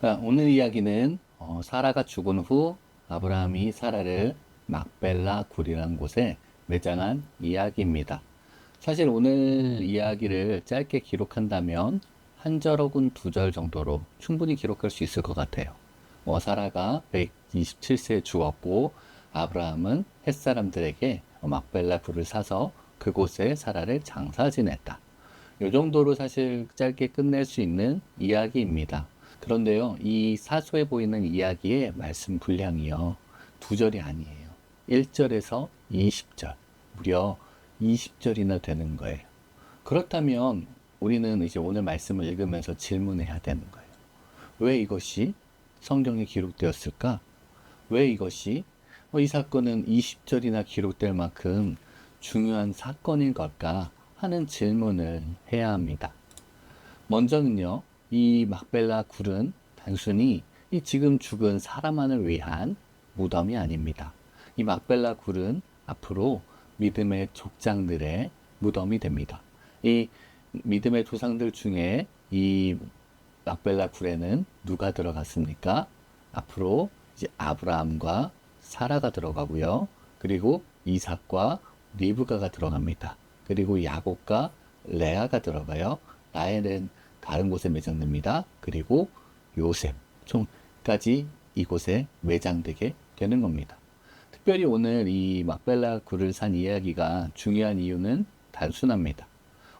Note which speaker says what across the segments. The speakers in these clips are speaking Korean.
Speaker 1: 자, 오늘 이야기는 어, 사라가 죽은 후 아브라함이 사라를 막벨라 굴이라는 곳에 매장한 이야기입니다. 사실 오늘 이야기를 짧게 기록한다면 한 절 혹은 두 절 정도로 충분히 기록할 수 있을 것 같아요. 뭐 사라가 127세에 죽었고 아브라함은 햇사람들에게 막벨라 굴을 사서 그곳에 사라를 장사 지냈다. 이 정도로 사실 짧게 끝낼 수 있는 이야기입니다. 그런데요, 이 사소해 보이는 이야기의 말씀 분량이요, 두 절이 아니에요. 1절에서 20절, 무려 20절이나 되는 거예요. 그렇다면 우리는 이제 오늘 말씀을 읽으면서 질문해야 되는 거예요. 왜 이것이 성경에 기록되었을까? 왜 이것이 어, 이 사건은 20절이나 기록될 만큼 중요한 사건인 걸까 하는 질문을 해야 합니다. 먼저는요, 이 막벨라 굴은 단순히 이 지금 죽은 사람만을 위한 무덤이 아닙니다. 이 막벨라 굴은 앞으로 믿음의 족장들의 무덤이 됩니다. 이 믿음의 조상들 중에 이 막벨라 굴에는 누가 들어갔습니까? 앞으로 이제 아브라함과 사라가 들어가고요. 그리고 이삭과 리브가가 들어갑니다. 그리고 야곱과 레아가 들어가요. 라헬은 다른 곳에 매장됩니다. 그리고 요셉 총까지 이곳에 매장되게 되는 겁니다. 특별히 오늘 이 막벨라 굴을 산 이야기가 중요한 이유는 단순합니다.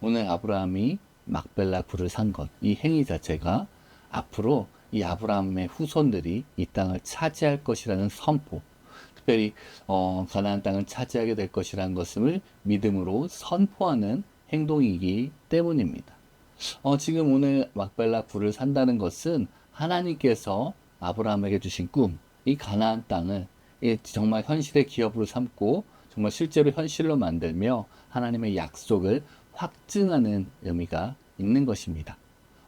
Speaker 1: 오늘 아브라함이 막벨라 굴을 산 것, 이 행위 자체가 앞으로 이 아브라함의 후손들이 이 땅을 차지할 것이라는 선포, 특별히 어, 가나안 땅을 차지하게 될 것이라는 것을 믿음으로 선포하는 행동이기 때문입니다. 어, 지금 오늘 막벨라 굴을 산다는 것은 하나님께서 아브라함에게 주신 꿈, 이 가나안 땅을 이 정말 현실의 기업으로 삼고 정말 실제로 현실로 만들며 하나님의 약속을 확증하는 의미가 있는 것입니다.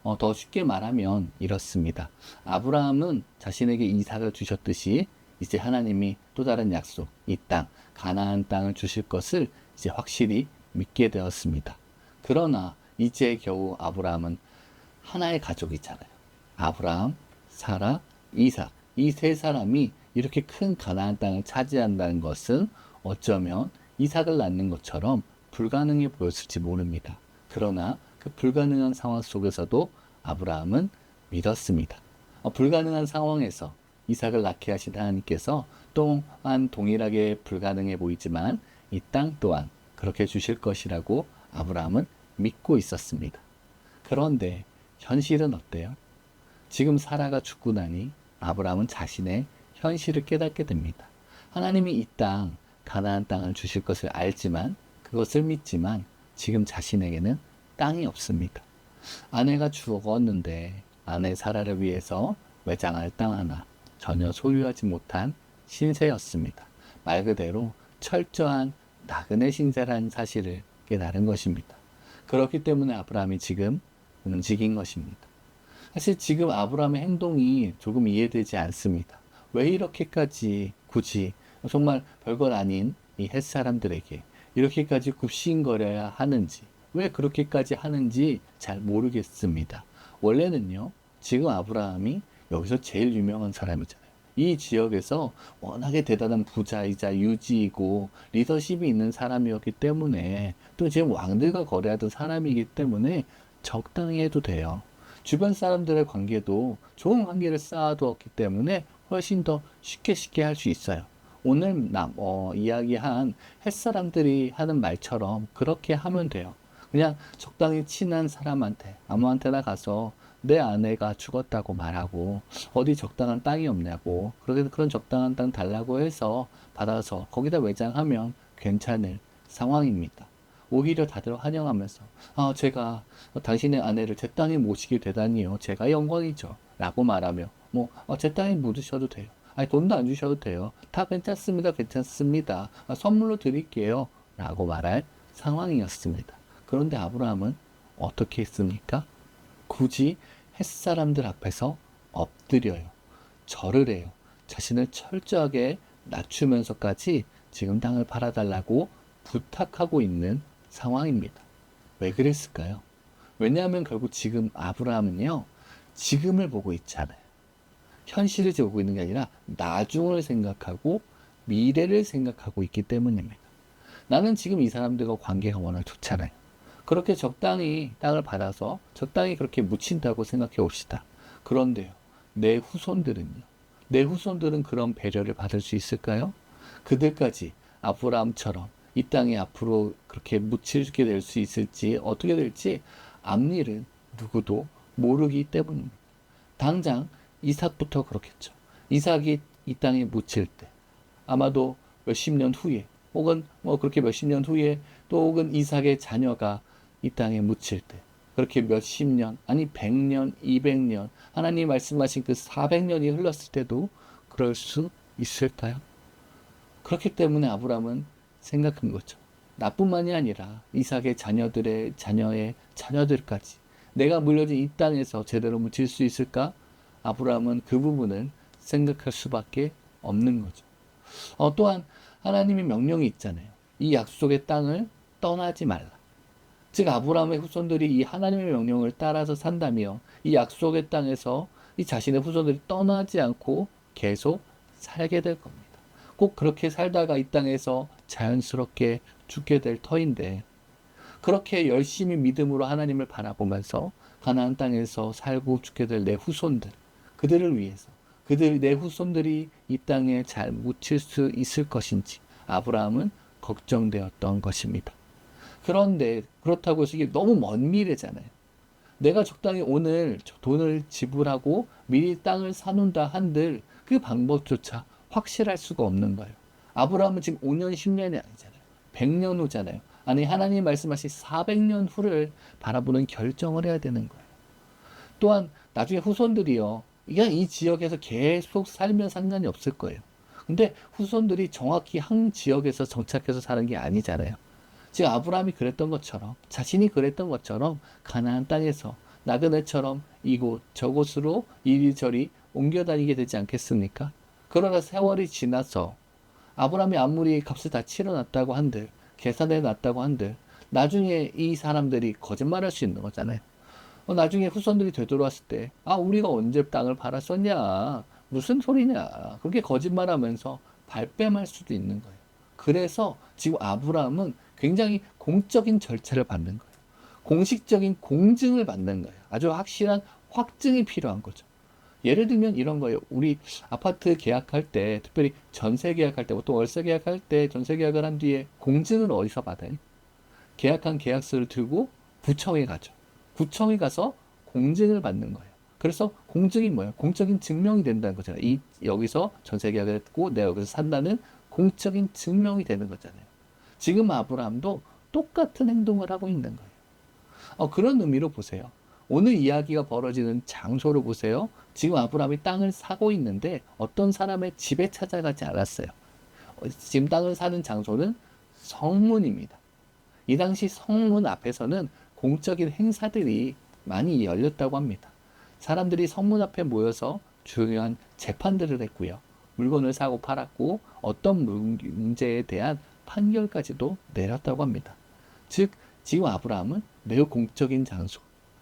Speaker 1: 어, 더 쉽게 말하면 이렇습니다. 아브라함은 자신에게 이삭을 주셨듯이 이제 하나님이 또 다른 약속, 이 땅, 가나안 땅을 주실 것을 이제 확실히 믿게 되었습니다. 그러나 이제 겨우 아브라함은 하나의 가족이잖아요. 아브라함, 사라, 이삭. 이 세 사람이 이렇게 큰 가나안 땅을 차지한다는 것은 어쩌면 이삭을 낳는 것처럼 불가능해 보였을지 모릅니다. 그러나 그 불가능한 상황 속에서도 아브라함은 믿었습니다. 어, 불가능한 상황에서 이삭을 낳게 하신 하나님께서 또한 동일하게 불가능해 보이지만 이 땅 또한 그렇게 주실 것이라고 아브라함은 믿고 있었습니다. 그런데 현실은 어때요? 지금 사라가 죽고 나니 아브라함은 자신의 현실을 깨닫게 됩니다. 하나님이 이 땅, 가나안 땅을 주실 것을 알지만 그것을 믿지만 지금 자신에게는 땅이 없습니다. 아내가 죽었는데 아내 사라를 위해서 외장할 땅 하나 전혀 소유하지 못한 신세였습니다. 말 그대로 철저한 나그네 신세라는 사실을 깨달은 것입니다. 그렇기 때문에 아브라함이 지금 움직인 것입니다. 사실 지금 아브라함의 행동이 조금 이해되지 않습니다. 왜 이렇게까지 굳이 정말 별것 아닌 이 햇 사람들에게 이렇게까지 굽신거려야 하는지, 왜 그렇게까지 하는지 잘 모르겠습니다. 원래는요, 지금 아브라함이 여기서 제일 유명한 사람이잖아요. 이 지역에서 워낙에 대단한 부자이자 유지이고 리더십이 있는 사람이었기 때문에 또 지금 왕들과 거래하던 사람이기 때문에 적당히 해도 돼요. 주변 사람들의 관계도 좋은 관계를 쌓아두었기 때문에 훨씬 더 쉽게 쉽게 할 수 있어요. 오늘 남, 어, 이야기한 햇사람들이 하는 말처럼 그렇게 하면 돼요. 그냥 적당히 친한 사람한테 아무한테나 가서 내 아내가 죽었다고 말하고 어디 적당한 땅이 없냐고 그렇게 그런 적당한 땅 달라고 해서 받아서 거기다 외장하면 괜찮을 상황입니다. 오히려 다들 환영하면서 아 제가 당신의 아내를 제 땅에 모시게 되다니요. 제가 영광이죠. 라고 말하며 뭐제 어, 땅에 묻으셔도 돼요. 아니 돈도 안 주셔도 돼요. 다 괜찮습니다. 괜찮습니다. 아, 선물로 드릴게요. 라고 말할 상황이었습니다. 그런데 아브라함은 어떻게 했습니까? 굳이 햇사람들 앞에서 엎드려요. 절을 해요. 자신을 철저하게 낮추면서까지 지금 땅을 팔아달라고 부탁하고 있는 상황입니다. 왜 그랬을까요? 왜냐하면 결국 지금 아브라함은요, 지금을 보고 있잖아요. 현실을 보고 있는 게 아니라 나중을 생각하고 미래를 생각하고 있기 때문입니다. 나는 지금 이 사람들과 관계가 워낙 좋잖아요. 그렇게 적당히 땅을 받아서 적당히 그렇게 묻힌다고 생각해 봅시다. 그런데요, 내 후손들은요. 내 후손들은 그런 배려를 받을 수 있을까요? 그들까지 아브라함처럼 이 땅에 앞으로 그렇게 묻히게 될 수 있을지 어떻게 될지 앞일은 누구도 모르기 때문입니다. 당장 이삭부터 그렇겠죠. 이삭이 이 땅에 묻힐 때 아마도 몇십 년 후에 혹은 뭐 그렇게 몇십 년 후에 또 혹은 이삭의 자녀가 이 땅에 묻힐 때 그렇게 몇십 년 아니 백년 이백 년 하나님 말씀하신 그 사백 년이 흘렀을 때도 그럴 수 있을까요? 그렇기 때문에 아브라함은 생각한 거죠. 나뿐만이 아니라 이삭의 자녀들의 자녀의 자녀들까지 내가 물려진 이 땅에서 제대로 묻힐 수 있을까? 아브라함은 그 부분을 생각할 수밖에 없는 거죠. 어, 또한 하나님의 명령이 있잖아요. 이 약속의 땅을 떠나지 말라. 즉 아브라함의 후손들이 이 하나님의 명령을 따라서 산다며 이 약속의 땅에서 이 자신의 후손들이 떠나지 않고 계속 살게 될 겁니다. 꼭 그렇게 살다가 이 땅에서 자연스럽게 죽게 될 터인데 그렇게 열심히 믿음으로 하나님을 바라보면서 가나안 땅에서 살고 죽게 될 내 후손들 그들을 위해서 그들 내 후손들이 이 땅에 잘 묻힐 수 있을 것인지 아브라함은 걱정되었던 것입니다. 그런데 그렇다고 해서 이게 너무 먼 미래잖아요. 내가 적당히 오늘 돈을 지불하고 미리 땅을 사놓는다 한들 그 방법조차 확실할 수가 없는 거예요. 아브라함은 지금 5년, 10년이 아니잖아요. 100년 후잖아요. 아니 하나님 말씀하신 400년 후를 바라보는 결정을 해야 되는 거예요. 또한 나중에 후손들이요. 그냥 이 지역에서 계속 살면 상관이 없을 거예요. 근데 후손들이 정확히 한 지역에서 정착해서 사는 게 아니잖아요. 지금 아브라함이 그랬던 것처럼 자신이 그랬던 것처럼 가나안 땅에서 나그네처럼 이곳 저곳으로 이리저리 옮겨 다니게 되지 않겠습니까? 그러나 세월이 지나서 아브라함이 아무리 값을 다 치러놨다고 한들 계산해 놨다고 한들 나중에 이 사람들이 거짓말할 수 있는 거잖아요. 어, 나중에 후손들이 되돌아왔을 때, 아, 우리가 언제 땅을 팔았었냐? 무슨 소리냐? 그렇게 거짓말하면서 발뺌할 수도 있는 거예요. 그래서 지금 아브라함은 굉장히 공적인 절차를 받는 거예요. 공식적인 공증을 받는 거예요. 아주 확실한 확증이 필요한 거죠. 예를 들면 이런 거예요. 우리 아파트 계약할 때, 특별히 전세 계약할 때, 보통 월세 계약할 때 전세 계약을 한 뒤에 공증을 어디서 받아요? 계약한 계약서를 들고 구청에 가죠. 구청에 가서 공증을 받는 거예요. 그래서 공증이 뭐예요? 공적인 증명이 된다는 거잖아요. 이 여기서 전세 계약을 했고 내가 여기서 산다는 공적인 증명이 되는 거잖아요. 지금 아브라함도 똑같은 행동을 하고 있는 거예요. 어, 그런 의미로 보세요. 오늘 이야기가 벌어지는 장소를 보세요. 지금 아브라함이 땅을 사고 있는데 어떤 사람의 집에 찾아가지 않았어요. 어, 지금 땅을 사는 장소는 성문입니다. 이 당시 성문 앞에서는 공적인 행사들이 많이 열렸다고 합니다. 사람들이 성문 앞에 모여서 중요한 재판들을 했고요. 물건을 사고 팔았고 어떤 문제에 대한 판결까지도 내렸다고 합니다. 즉, 지금 아브라함은 매우 공적인 장소,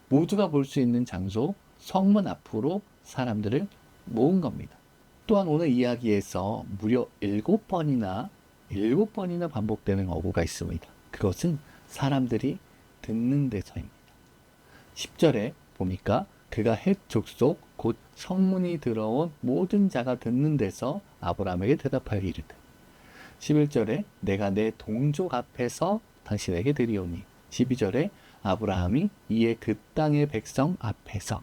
Speaker 1: 모두가 볼 수 있는 장소, 성문 앞으로 사람들을 모은 겁니다. 또한 오늘 이야기에서 무려 일곱 번이나 일곱 번이나 반복되는 어구가 있습니다. 그것은 사람들이 듣는 데서입니다. 10절에 보니까 그가 헷 족속 곧 성문이 들어온 모든 자가 듣는 데서 아브라함에게 대답하여 이르되 11절에 내가 내 동족 앞에서 당신에게 드리오니 12절에 아브라함이 이에 그 땅의 백성 앞에서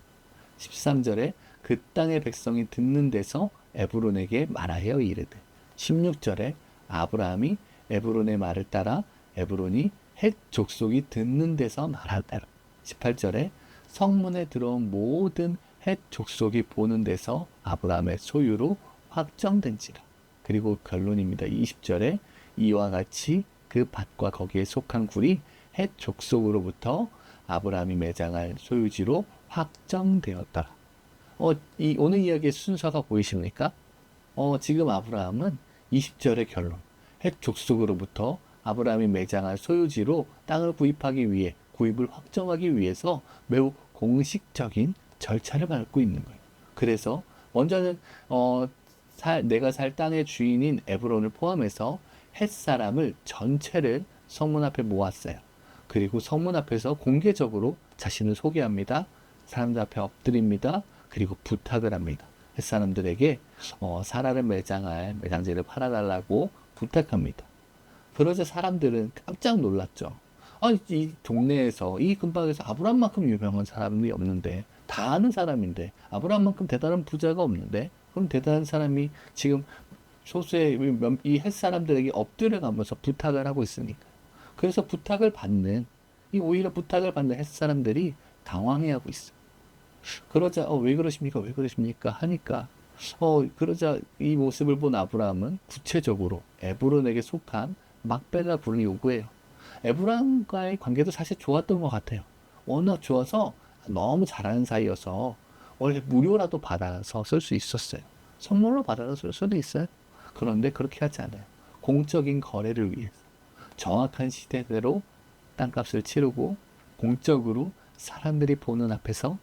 Speaker 1: 13절에 그 땅의 백성이 듣는 데서 에브론에게 말하여 이르되 16절에 아브라함이 에브론의 말을 따라 에브론이 헷 족속이 듣는 데서 말하더라. 18절에 성문에 들어온 모든 헷 족속이 보는 데서 아브라함의 소유로 확정된지라 그리고 결론입니다 20절에 이와 같이 그 밭과 거기에 속한 굴이 헷 족속으로부터 아브라함이 매장할 소유지로 확정되었다. 어, 이 오늘 이야기의 순서가 보이십니까? 어, 지금 아브라함은 20절의 결론. 헷 족속으로부터 아브라함이 매장할 소유지로 땅을 구입하기 위해 구입을 확정하기 위해서 매우 공식적인 절차를 밟고 있는 거예요. 그래서 먼저는 어, 살, 내가 살 땅의 주인인 에브론을 포함해서 햇 사람을 전체를 성문 앞에 모았어요. 그리고 성문 앞에서 공개적으로 자신을 소개합니다. 사람들 앞에 엎드립니다. 그리고 부탁을 합니다. 햇 사람들에게 어, 사라를 매장할 매장지를 팔아달라고 부탁합니다. 그러자 사람들은 깜짝 놀랐죠. 아니, 이 동네에서, 이 근방에서 아브람만큼 유명한 사람이 없는데, 다 아는 사람인데, 아브람만큼 대단한 부자가 없는데, 그럼 대단한 사람이 지금 소수의 이 햇 사람들에게 엎드려가면서 부탁을 하고 있으니까. 그래서 부탁을 받는, 이 오히려 부탁을 받는 햇 사람들이 당황해하고 있어요. 그러자, 어, 왜 그러십니까? 왜 그러십니까? 하니까, 어, 그러자 이 모습을 본 아브라함은 구체적으로 에브론에게 속한 막벨라 굴을 요구해요. 에브람과의 관계도 사실 좋았던 것 같아요. 워낙 좋아서 너무 잘하는 사이여서 원래 무료라도 받아서 쓸 수 있었어요. 선물로 받아서 쓸 수도 있어요. 그런데 그렇게 하지 않아요. 공적인 거래를 위해서 정확한 시대대로 땅값을 치르고 공적으로 사람들이 보는 앞에서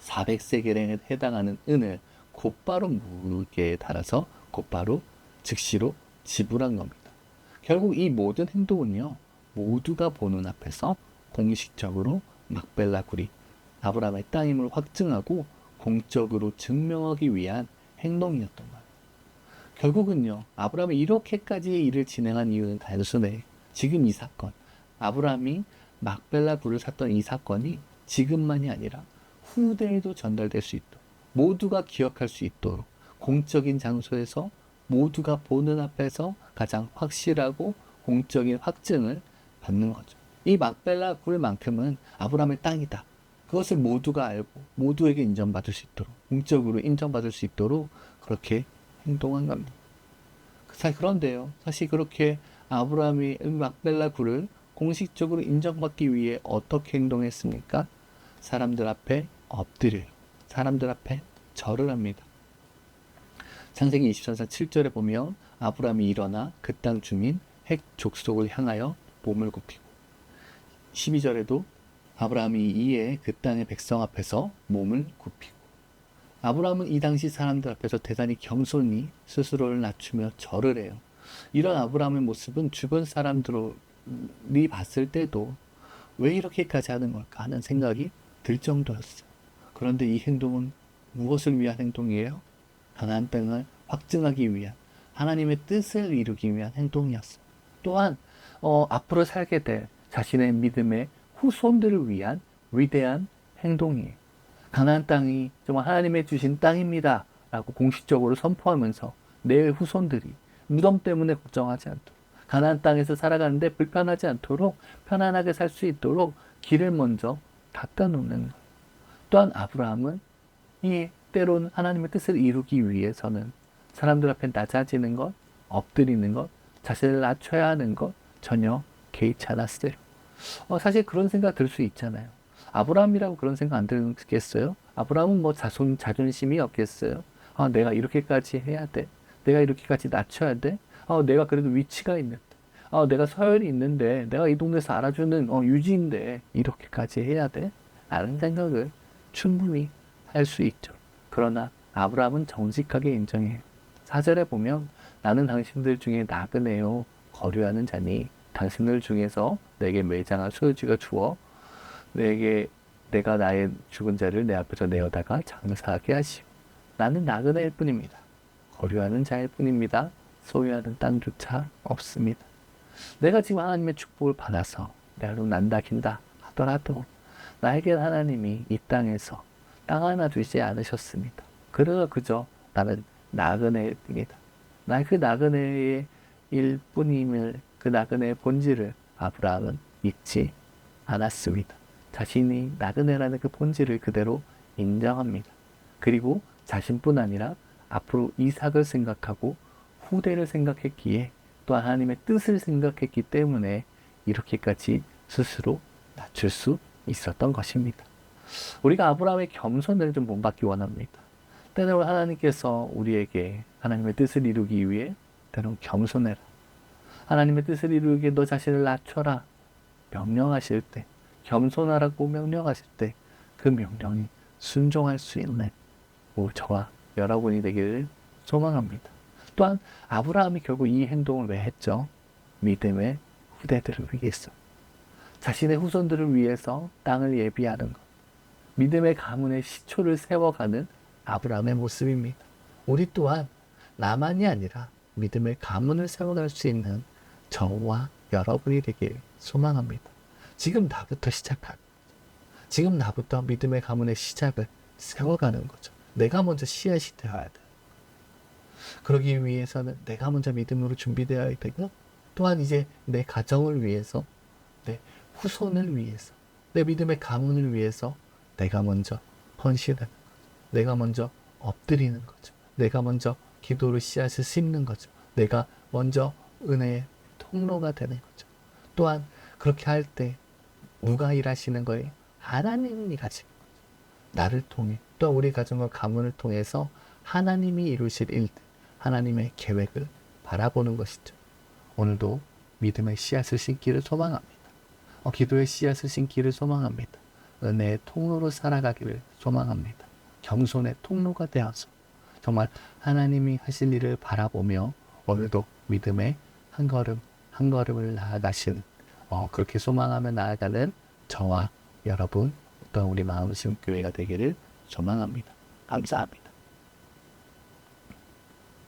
Speaker 1: 400세겔에 해당하는 은을 곧바로 무게에 달아서 곧바로 즉시로 지불한 겁니다. 결국 이 모든 행동은요, 모두가 보는 앞에서 공식적으로 막벨라 굴이 아브라함의 땅임을 확증하고 공적으로 증명하기 위한 행동이었던 거예요. 결국은요, 아브라함이 이렇게까지 일을 진행한 이유는 단순해. 지금 이 사건, 아브라함이 막벨라 굴을 샀던 이 사건이 지금만이 아니라 후대에도 전달될 수 있도록, 모두가 기억할 수 있도록, 공적인 장소에서 모두가 보는 앞에서 가장 확실하고 공적인 확증을 받는 거죠. 이 막벨라 굴만큼은 아브라함의 땅이다. 그것을 모두가 알고 모두에게 인정받을 수 있도록 공적으로 인정받을 수 있도록 그렇게 행동한 겁니다. 사실 그런데요. 사실 그렇게 아브라함이 막벨라 굴을 공식적으로 인정받기 위해 어떻게 행동했습니까? 사람들 앞에 엎드려요. 사람들 앞에 절을 합니다. 창세기 24장 7절에 보면 아브라함이 일어나 그 땅 주민 핵 족속을 향하여 몸을 굽히고 12절에도 아브라함이 이에 그 땅의 백성 앞에서 몸을 굽히고 아브라함은 이 당시 사람들 앞에서 대단히 겸손히 스스로를 낮추며 절을 해요. 이런 아브라함의 모습은 주변 사람들이 봤을 때도 왜 이렇게까지 하는 걸까 하는 생각이 들 정도였어요. 그런데 이 행동은 무엇을 위한 행동이에요? 가나안 땅을 확증하기 위한 하나님의 뜻을 이루기 위한 행동이었어요. 또한 어, 앞으로 살게 될 자신의 믿음의 후손들을 위한 위대한 행동이에요. 가나안 땅이 정말 하나님의 주신 땅입니다. 라고 공식적으로 선포하면서 내 후손들이 무덤 때문에 걱정하지 않도록 가나안 땅에서 살아가는데 불편하지 않도록 편안하게 살 수 있도록 길을 먼저 닦아 놓는. 또한 아브라함은 이 때론 하나님의 뜻을 이루기 위해서는 사람들 앞에 낮아지는 것, 엎드리는 것, 자신을 낮춰야 하는 것 전혀 개의치 않았어요. 어, 사실 그런 생각 들 수 있잖아요. 아브라함이라고 그런 생각 안 들겠어요? 아브라함은 뭐 자손, 자존심이 없겠어요? 아, 내가 이렇게까지 해야 돼. 내가 이렇게까지 낮춰야 돼. 아, 내가 그래도 위치가 있는데. 아, 내가 서열이 있는데. 내가 이 동네에서 알아주는 어, 유지인데. 이렇게까지 해야 돼. 라는 생각을 충분히 할 수 있죠. 그러나 아브라함은 정직하게 인정해요. 사절에 보면 나는 당신들 중에 나그네요. 거류하는 자니 당신들 중에서 내게 매장한 소유지가 주어 내게 내가 나의 죽은 자를 내 앞에서 내어다가 장사하게 하시오. 나는 나그네일 뿐입니다. 거류하는 자일 뿐입니다. 소유하는 땅조차 없습니다. 내가 지금 하나님의 축복을 받아서 내가 난다 긴다 하더라도 나에게 하나님이 이 땅에서 땅 하나 주지 않으셨습니다. 그래서 그저 나는 나그네입니다. 나그 나그네의 일뿐임을 그 나그네의 본질을 아브라함은 잊지 않았습니다. 자신이 나그네라는 그 본질을 그대로 인정합니다. 그리고 자신뿐 아니라 앞으로 이삭을 생각하고 후대를 생각했기에 또 하나님의 뜻을 생각했기 때문에 이렇게까지 스스로 낮출 수 있었던 것입니다. 우리가 아브라함의 겸손을 좀 본받기 원합니다. 때로는 하나님께서 우리에게 하나님의 뜻을 이루기 위해 때로는 겸손해라. 하나님의 뜻을 이루기 위해 너 자신을 낮춰라. 명령하실 때, 겸손하라고 명령하실 때, 그 명령이 순종할 수 있는 우 저와 여러분이 되기를 소망합니다. 또한 아브라함이 결국 이 행동을 왜 했죠? 믿음의 후대들을 위해서. 자신의 후손들을 위해서 땅을 예비하는 것. 믿음의 가문의 시초를 세워가는 아브라함의 모습입니다. 우리 또한 나만이 아니라 믿음의 가문을 세워갈 수 있는 저와 여러분이 되길 소망합니다. 지금 나부터 시작하는 지금 나부터 믿음의 가문의 시작을 세워가는 거죠. 내가 먼저 씨앗이 되어야 돼. 그러기 위해서는 내가 먼저 믿음으로 준비되어야 되고 또한 이제 내 가정을 위해서 내 후손을 위해서 내 믿음의 가문을 위해서 내가 먼저 헌신하는 거죠. 내가 먼저 엎드리는 거죠. 내가 먼저 기도로 씨앗을 심는 거죠. 내가 먼저 은혜의 통로가 되는 거죠. 또한 그렇게 할 때 누가 일하시는 거예요? 하나님이 가시는 거죠. 나를 통해 또 우리 가정과 가문을 통해서 하나님이 이루실 일들, 하나님의 계획을 바라보는 것이죠. 오늘도 믿음의 씨앗을 심기를 소망합니다. 어, 기도의 씨앗을 심기를 소망합니다. 은혜의 통로로 살아가기를 소망합니다. 겸손의 통로가 되어서 정말 하나님이 하실 일을 바라보며 오늘도 믿음의 한 걸음 한 걸음을 나아가신 어, 그렇게 소망하며 나아가는 저와 여러분 또한 우리 마음심 교회가 되기를 소망합니다. 감사합니다.